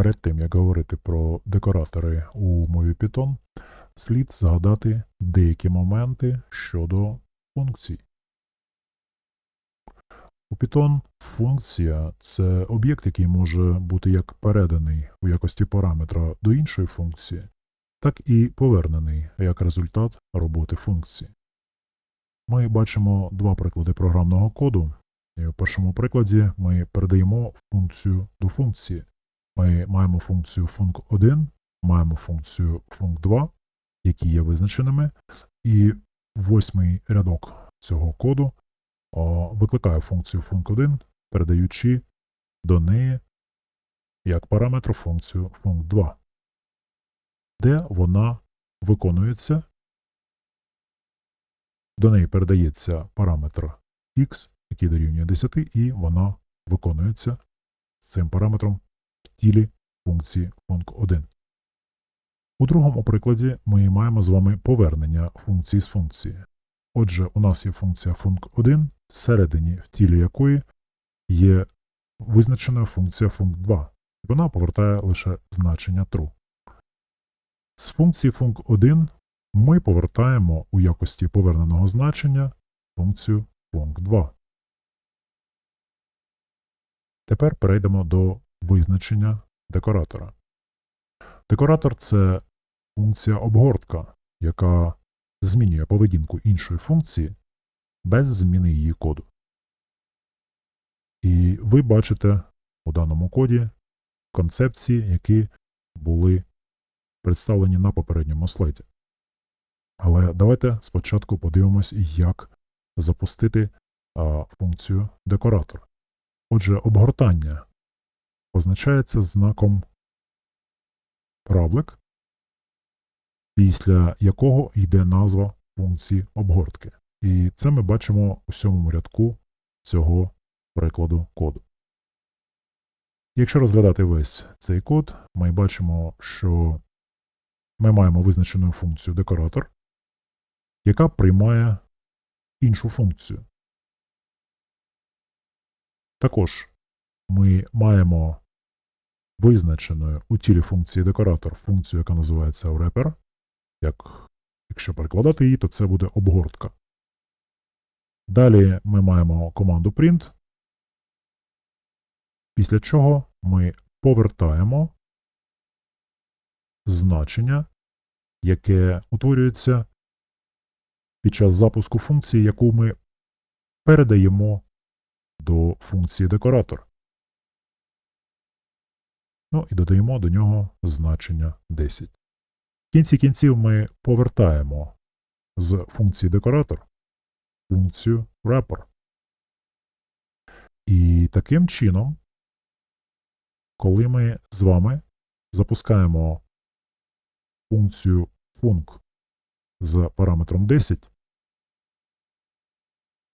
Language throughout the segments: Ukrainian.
Перед тим, як говорити про декоратори у мові Python, слід згадати деякі моменти щодо функцій. У Python функція це об'єкт, який може бути як переданий у якості параметра до іншої функції, так і повернений як результат роботи функції. Ми бачимо два приклади програмного коду. І у першому прикладі ми передаємо функцію до функції. Ми маємо функцію func1, маємо функцію func2, які є визначеними, і восьмий рядок цього коду викликає функцію func1, передаючи до неї як параметр функцію func2, де вона виконується, до неї передається параметр x, який дорівнює 10, і вона виконується з цим параметром тілі функції func1. У другому прикладі ми маємо з вами повернення функції з функції. Отже, у нас є функція func1, всередині в тілі якої є визначена функція func2. Вона повертає лише значення true. З функції func1 ми повертаємо у якості поверненого значення функцію func2. Тепер перейдемо до визначення декоратора. Декоратор це функція обгортка, яка змінює поведінку іншої функції без зміни її коду. І ви бачите у даному коді концепції, які були представлені на попередньому слайді. Але давайте спочатку подивимось, як запустити а, функцію декоратор. Отже, обгортання позначається знаком равлик, після якого йде назва функції обгортки. І це ми бачимо у сьомому рядку цього прикладу коду. Якщо розглядати весь цей код, ми бачимо, що ми маємо визначену функцію декоратор, яка приймає іншу функцію. Також ми маємо визначеною у тілі функції декоратор функцію, яка називається wrapper. Як, Якщо перекладати її, то це буде обгортка. Далі ми маємо команду print, після чого ми повертаємо значення, яке утворюється під час запуску функції, яку ми передаємо до функції декоратор. Ну і додаємо до нього значення 10. В кінці кінців ми повертаємо з функції декоратор функцію wrapper. І таким чином, коли ми з вами запускаємо функцію func з параметром 10,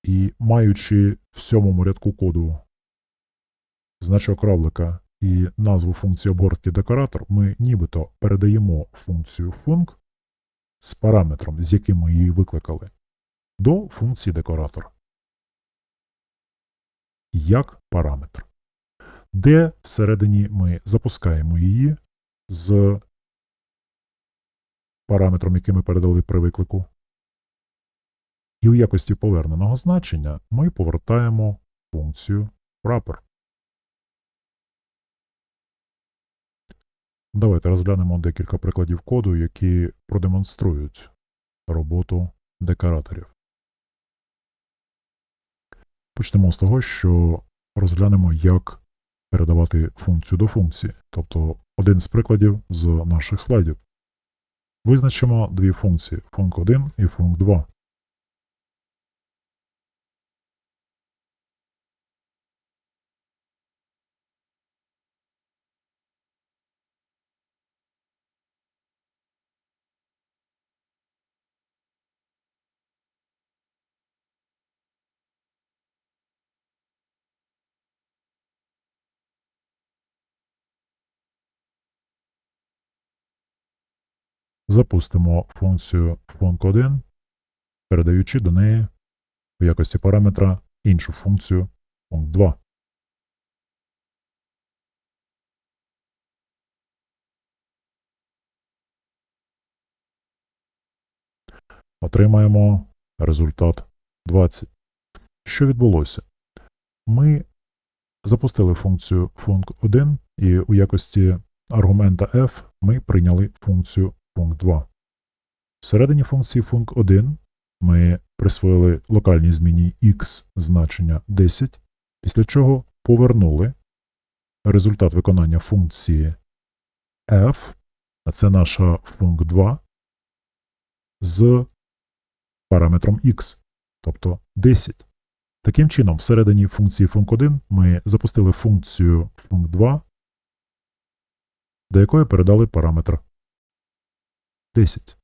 і маючи в сьомому рядку коду значок равлика і назву функції обгортки декоратор, ми нібито передаємо функцію func з параметром, з яким ми її викликали, до функції декоратор. Як параметр, де всередині ми запускаємо її з параметром, який ми передали при виклику. І у якості поверненого значення ми повертаємо функцію wrapper. Давайте розглянемо декілька прикладів коду, які продемонструють роботу декораторів. Почнемо з того, що розглянемо, як передавати функцію до функції, тобто один з прикладів з наших слайдів. Визначимо дві функції func1 і func2. Запустимо функцію func1, передаючи до неї в якості параметра іншу функцію func2. Отримаємо результат 20. Що відбулося? Ми запустили функцію func1 і у якості аргумента f ми прийняли функцію func2. Всередині функції func1 ми присвоїли локальній зміні x значення 10, після чого повернули результат виконання функції f, а це наша func2, з параметром x, тобто 10. Таким чином, всередині функції func1 ми запустили функцію func2, до якої передали параметр 10.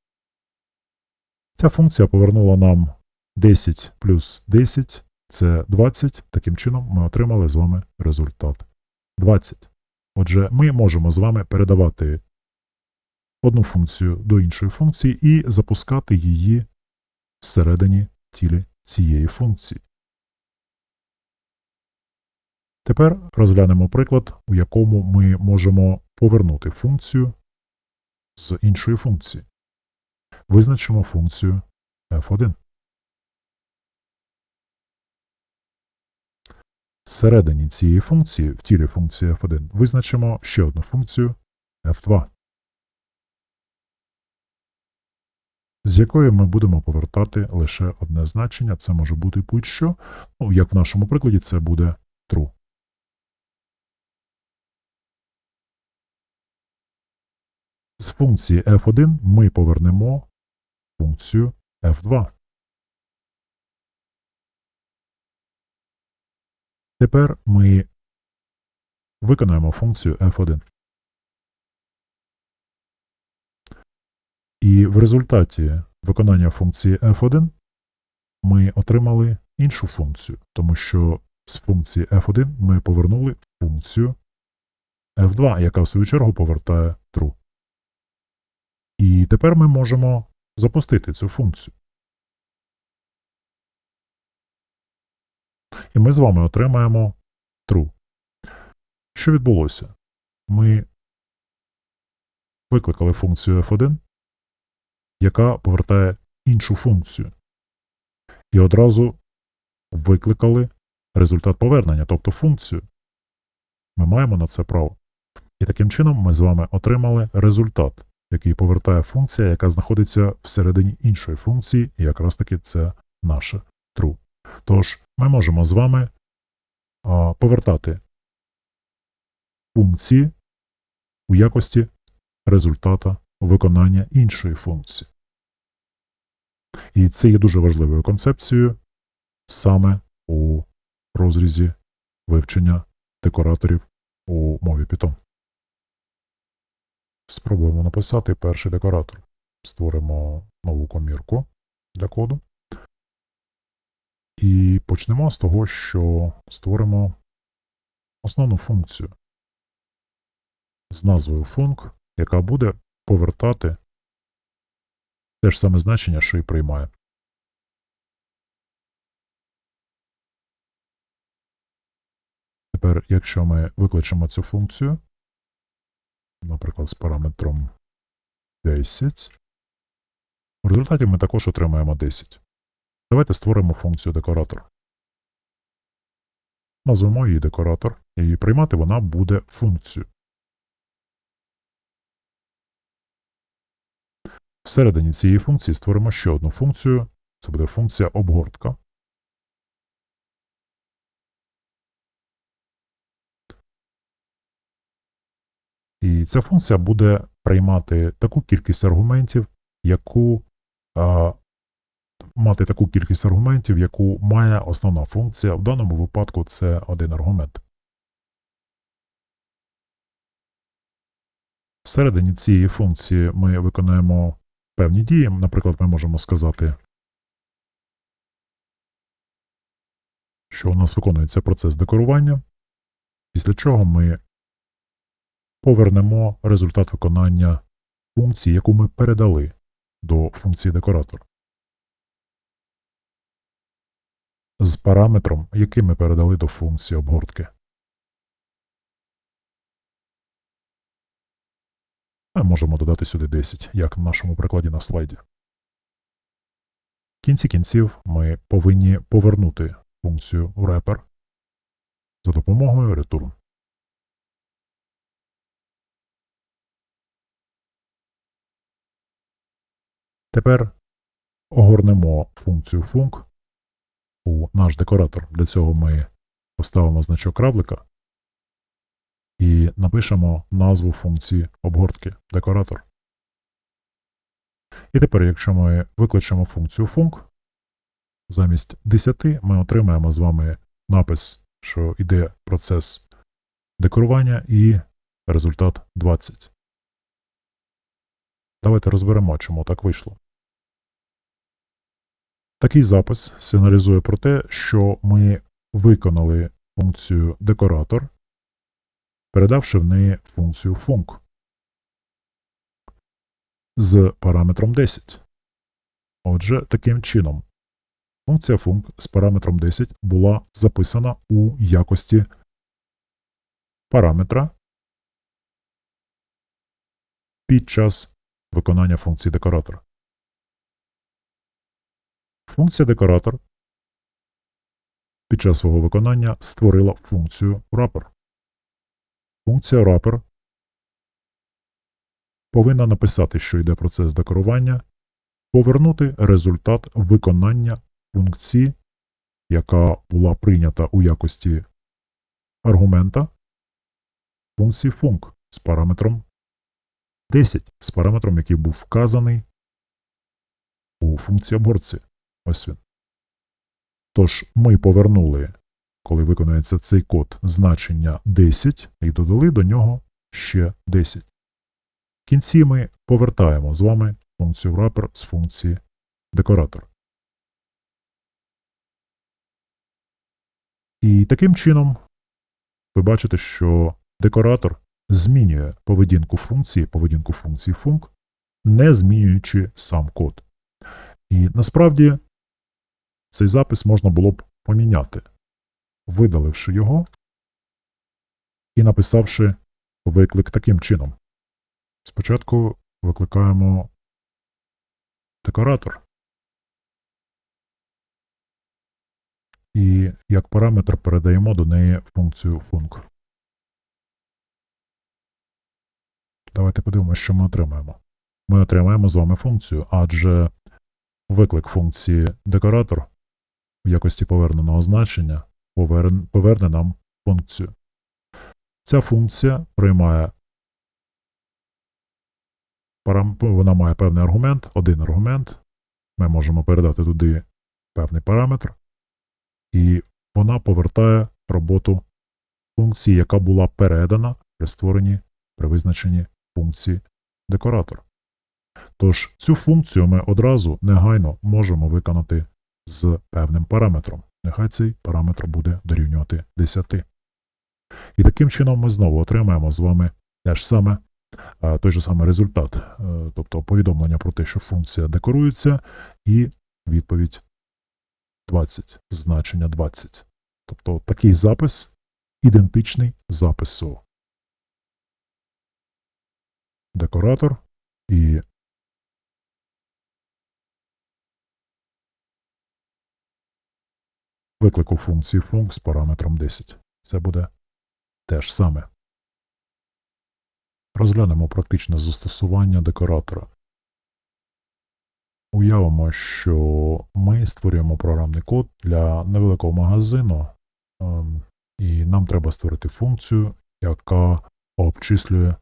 Ця функція повернула нам 10 плюс 10 це 20. Таким чином ми отримали з вами результат 20. Отже, ми можемо з вами передавати одну функцію до іншої функції і запускати її всередині тілі цієї функції. Тепер розглянемо приклад, у якому ми можемо повернути функцію з іншої функції. Визначимо функцію f1. Всередині цієї функції, в тілі функції f1, визначимо ще одну функцію f2, з якої ми будемо повертати лише одне значення, це може бути будь-що, ну, як в нашому прикладі, це буде true. З функції f1 ми повернемо функцію f2. Тепер ми виконаємо функцію f1. І в результаті виконання функції f1 ми отримали іншу функцію, тому що з функції f1 ми повернули функцію f2, яка в свою чергу повертає true. І тепер ми можемо запустити цю функцію. І ми з вами отримаємо true. Що відбулося? Ми викликали функцію f1, яка повертає іншу функцію. І одразу викликали результат повернення, тобто функцію. Ми маємо на це право. І таким чином ми з вами отримали результат який повертає функція, яка знаходиться всередині іншої функції, і якраз таки це наше true. Тож, ми можемо з вами а, повертати функції у якості результата виконання іншої функції. І це є дуже важливою концепцією саме у розрізі вивчення декораторів у мові Python. Спробуємо написати перший декоратор. Створимо нову комірку для коду. І почнемо з того, що створимо основну функцію з назвою func, яка буде повертати те ж саме значення, що і приймає. Тепер, якщо ми викличемо цю функцію, наприклад, з параметром 10. У результаті ми також отримаємо 10. Давайте створимо функцію декоратор. Назвемо її декоратор, і приймати вона буде функцію. Всередині цієї функції створимо ще одну функцію. Це буде функція обгортка. І ця функція буде приймати таку кількість аргументів, яку а, мати таку кількість аргументів, яку має основна функція. В даному випадку це один аргумент. Всередині цієї функції ми виконаємо певні дії. Наприклад, ми можемо сказати, що у нас виконується процес декорування, після чого ми повернемо результат виконання функції, яку ми передали до функції декоратор. З параметром, який ми передали до функції обгортки. Ми можемо додати сюди 10, як в нашому прикладі на слайді. В кінці кінців ми повинні повернути функцію wrapper за допомогою return. Тепер огорнемо функцію func у наш декоратор. Для цього ми поставимо значок равлика і напишемо назву функції обгортки декоратор. І тепер, якщо ми викличемо функцію func, замість 10 ми отримаємо з вами напис, що йде процес декорування і результат 20. Давайте розберемо, чому так вийшло. Такий запис сигналізує про те, що ми виконали функцію декоратор, передавши в неї функцію func з параметром 10. Отже, таким чином, функція func з параметром 10 була записана у якості параметра під час виконання функції декоратор. Функція декоратор під час свого виконання створила функцію wrapper. Функція wrapper повинна написати, що йде процес декорування, повернути результат виконання функції, яка була прийнята у якості аргумента функції func з параметром 10, з параметром, який був вказаний у функції обгорці. Ось він. Тож ми повернули, коли виконується цей код, значення 10 і додали до нього ще 10. В кінці ми повертаємо з вами функцію wrapper з функції декоратор. І таким чином ви бачите, що декоратор змінює поведінку функції, поведінку функції func, не змінюючи сам код. І насправді цей запис можна було б поміняти, видаливши його і написавши виклик таким чином. Спочатку викликаємо декоратор. І як параметр передаємо до неї функцію func. Давайте подивимося, що ми отримаємо. Ми отримаємо з вами функцію, адже виклик функції декоратор в якості поверненого значення поверне нам функцію. Ця функція приймає вона має певний аргумент, один аргумент. Ми можемо передати туди певний параметр, і вона повертає роботу функції, яка була передана при створенні при визначенні функції декоратор. Тож цю функцію ми одразу негайно можемо виконати з певним параметром. Нехай цей параметр буде дорівнювати 10. І таким чином ми знову отримаємо з вами те ж саме, той же самий результат, е, тобто повідомлення про те, що функція декорується, і відповідь 20, значення 20. Тобто такий запис ідентичний запису. Декоратор і виклику функції func з параметром 10. Це буде те ж саме. Розглянемо практичне застосування декоратора. Уявимо, що ми створюємо програмний код для невеликого магазину, ем, і нам треба створити функцію, яка обчислює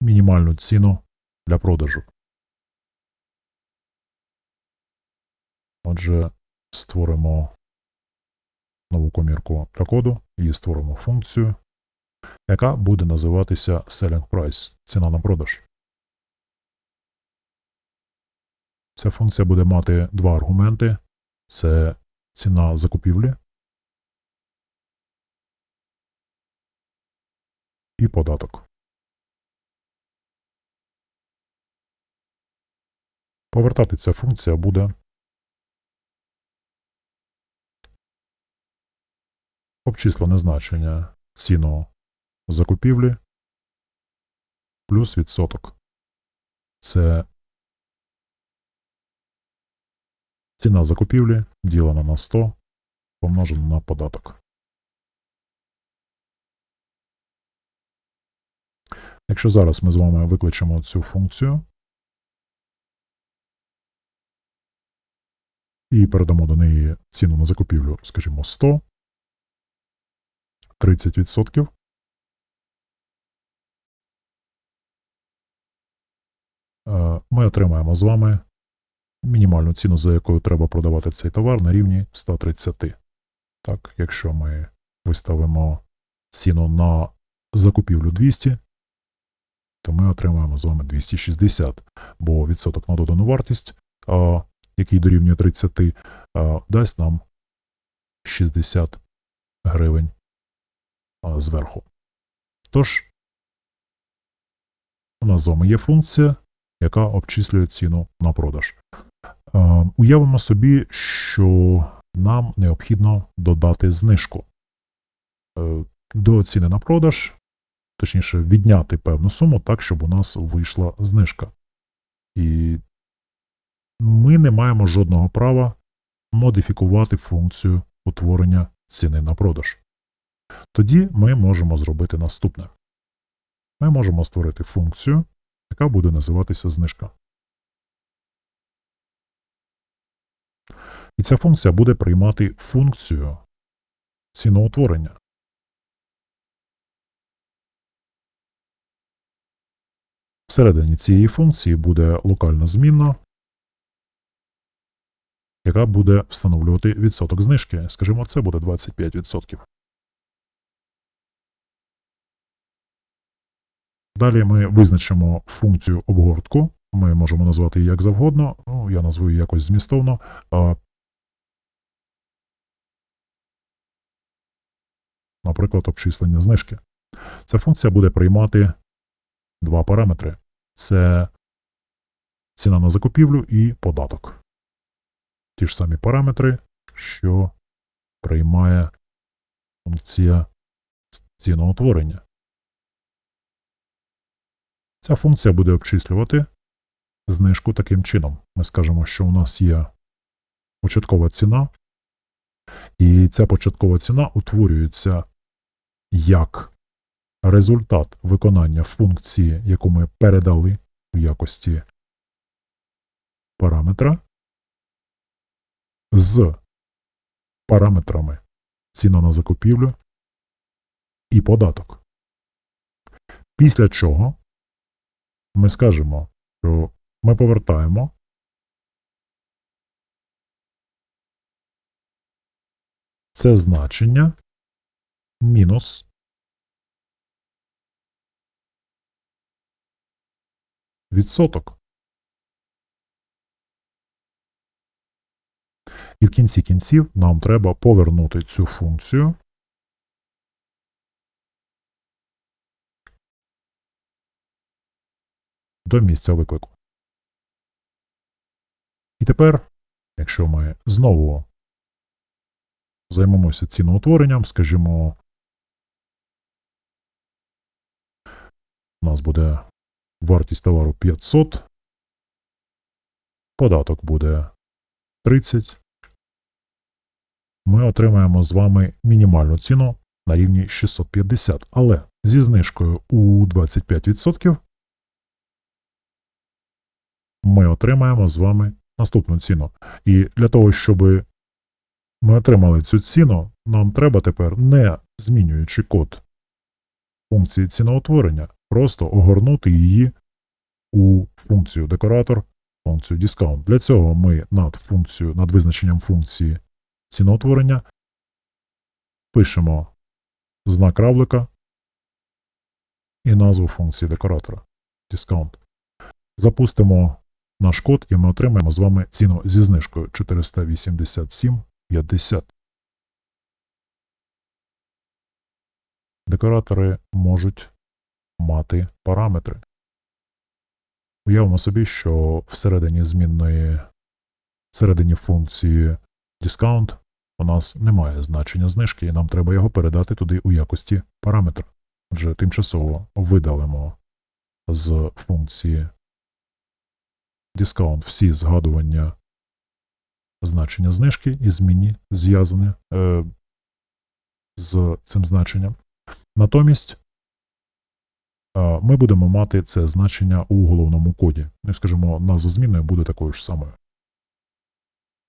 мінімальну ціну для продажу. Отже, створимо нову комірку для коду і створимо функцію, яка буде називатися Selling Price ціна на продаж. Ця функція буде мати два аргументи: це ціна закупівлі і податок. Повертати ця функція буде обчислене значення ціну закупівлі плюс відсоток. Це ціна закупівлі ділена на 100 помножено на податок. Якщо зараз ми з вами викличемо цю функцію і передамо до неї ціну на закупівлю, скажімо, 100, 30%, е, ми отримаємо з вами мінімальну ціну, за якою треба продавати цей товар на рівні 130. Так, якщо ми виставимо ціну на закупівлю 200, то ми отримаємо з вами 260, бо відсоток на додану вартість, який дорівнює 30, дасть нам 60 гривень зверху. Тож, у нас з вами є функція, яка обчислює ціну на продаж. Уявимо собі, що нам необхідно додати знижку Е, до ціни на продаж точніше, відняти певну суму так, щоб у нас вийшла знижка. І ми не маємо жодного права модифікувати функцію утворення ціни на продаж. Тоді ми можемо зробити наступне. Ми можемо створити функцію, яка буде називатися знижка. І ця функція буде приймати функцію ціноутворення. Всередині цієї функції буде локальна змінна, яка буде встановлювати відсоток знижки. Скажімо, це буде 25%. Далі ми визначимо функцію обгортку. Ми можемо назвати її як завгодно, ну, я назву її якось змістовно. Наприклад, обчислення знижки. Ця функція буде приймати два параметри це ціна на закупівлю і податок. Ті ж самі параметри, що приймає функція ціноутворення. Ця функція буде обчислювати знижку таким чином. Ми скажемо, що у нас є початкова ціна, і ця початкова ціна утворюється як результат виконання функції, яку ми передали у якості параметра, з параметрами ціна на закупівлю і податок. Після чого ми скажемо, що ми повертаємо це значення мінус відсоток. І в кінці кінців нам треба повернути цю функцію до місця виклику. І тепер, якщо ми знову займемося ціноутворенням, скажімо, у нас буде Вартість товару 500. Податок буде 30. Ми отримаємо з вами мінімальну ціну на рівні 650. Але зі знижкою у 25% ми отримаємо з вами наступну ціну. І для того, щоб ми отримали цю ціну, нам треба тепер, не змінюючи код функції ціноутворення, просто огорнути її у функцію декоратор, функцію discount. Для цього ми над функцію, над визначенням функції ціноутворення пишемо знак равлика і назву функції декоратора discount. Запустимо наш код, і ми отримаємо з вами ціну зі знижкою 487,50. Декоратори можуть мати параметри. Уявимо собі, що всередині змінної всередині функції discount у нас немає значення знижки, і нам треба його передати туди у якості параметра. Отже, тимчасово видалимо з функції discount всі згадування значення знижки і змінні зв'язане е, з цим значенням. Натомість е, ми будемо мати це значення у головному коді. Ну, скажімо, назва змінної буде такою ж самою.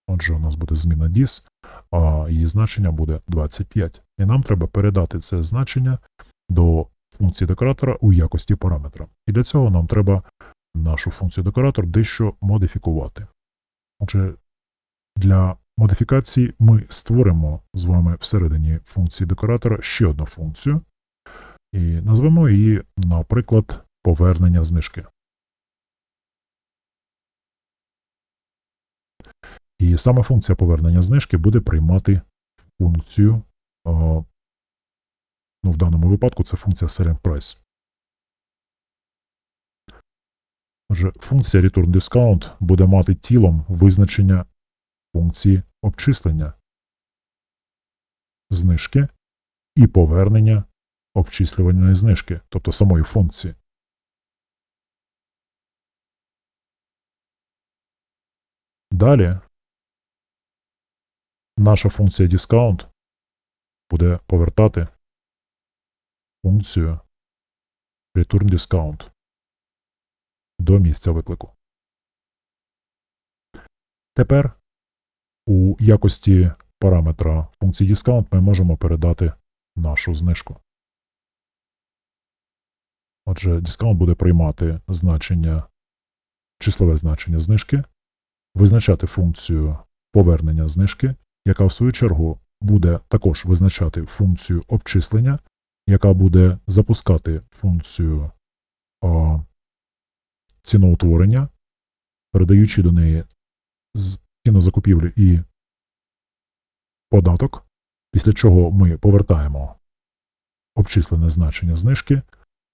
Отже, у нас буде зміна DIS, а її значення буде 25. І нам треба передати це значення до функції декоратора у якості параметра. І для цього нам треба нашу функцію декоратор дещо модифікувати. Отже, для модифікації ми створимо з вами всередині функції декоратора ще одну функцію і назвемо її, наприклад, повернення знижки. І саме функція повернення знижки буде приймати функцію, ну, в даному випадку це функція selling price. Отже, функція return discount буде мати тілом визначення функції обчислення знижки і повернення обчислювальної знижки, тобто самої функції. Далі наша функція discount буде повертати функцію return discount до місця виклику. Тепер у якості параметра функції discount ми можемо передати нашу знижку. Отже, discount буде приймати значення, числове значення знижки, визначати функцію повернення знижки, яка в свою чергу буде також визначати функцію обчислення, яка буде запускати функцію ціноутворення, передаючи до неї з ціну закупівлі і податок, після чого ми повертаємо обчислене значення знижки,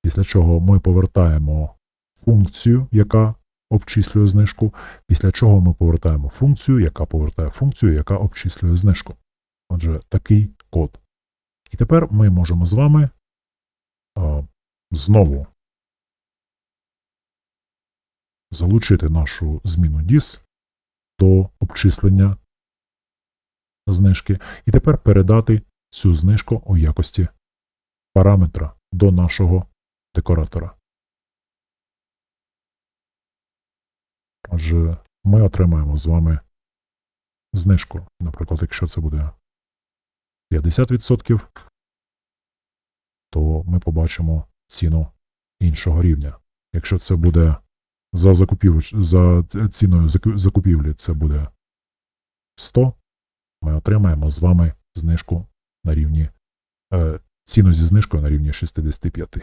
після чого ми повертаємо функцію, яка обчислює знижку, після чого ми повертаємо функцію, яка повертає функцію, яка обчислює знижку. Отже, такий код. І тепер ми можемо з вами а, знову залучити нашу зміну DIS до обчислення знижки, і тепер передати цю знижку у якості параметра до нашого декоратора. Отже, ми отримаємо з вами знижку. Наприклад, якщо це буде 50%, то ми побачимо ціну іншого рівня. Якщо це буде за закупівлю, за ціною закупівлі це буде 100, ми отримаємо з вами знижку на рівні е, ціну зі знижкою на рівні 65.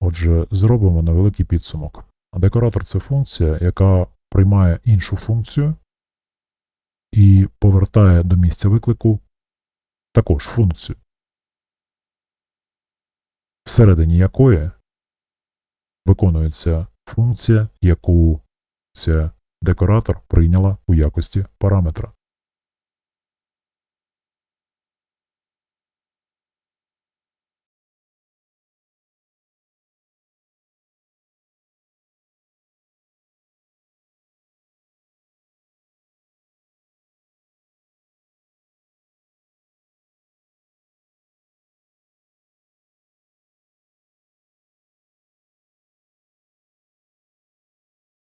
Отже, зробимо невеликий підсумок. Декоратор це функція, яка приймає іншу функцію і повертає до місця виклику також функцію, всередині якої виконується функція, яку ця декоратор прийняла у якості параметра.